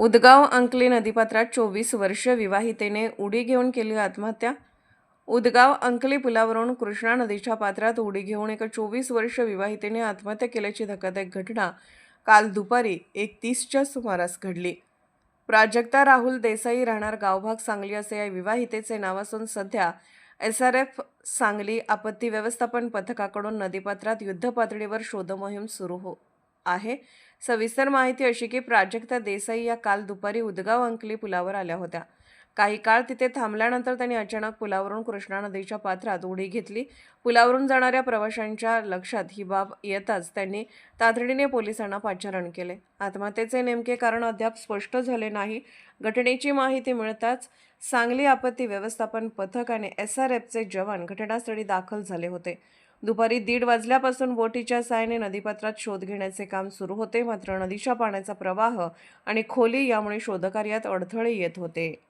उदगाव अंकली नदीपात्रात चोवीस वर्ष विवाहितेने उडी घेऊन केली आत्महत्या. उदगाव अंकली पुलावरून कृष्णा नदीच्या पात्रात उडी घेऊन एका चोवीस वर्ष विवाहितेने आत्महत्या केल्याची धक्कादायक घटना काल दुपारी एक तीसच्या सुमारास घडली. प्राजक्ता राहुल देसाई राहणार गावभाग सांगली असे या विवाहितेचे नाव असून सध्या एस आर एफ सांगली आपत्ती व्यवस्थापन पथकाकडून नदीपात्रात युद्धपातळीवर शोधमोहीम सुरू हो आहे. सविस्तर माहिती अशी की प्राजक्ता देसाई या काल दुपारी उदगाव अंकली पुलावर आल्या होत्या. काही काळ तिथे थांबल्यानंतर त्यांनी अचानक पुलावरून कृष्णा नदीच्या पात्रात उडी घेतली. पुलावरून जाणाऱ्या प्रवाशांच्या लक्षात ही बाब येताच त्यांनी तातडीने पोलिसांना पाचारण केले. आत्महत्येचे नेमके कारण अद्याप स्पष्ट झाले नाही. घटनेची माहिती मिळताच सांगली आपत्ती व्यवस्थापन पथक आणि एस आर एफचे जवान घटनास्थळी दाखल झाले होते. दुपारी दीड वाजल्यापासून बोटीच्या साहाय्याने नदीपात्रात शोध घेण्याचे काम सुरू होते. मात्र नदीच्या पाण्याचा प्रवाह आणि खोली यामुळे शोधकार्यात अडथळे येत होते.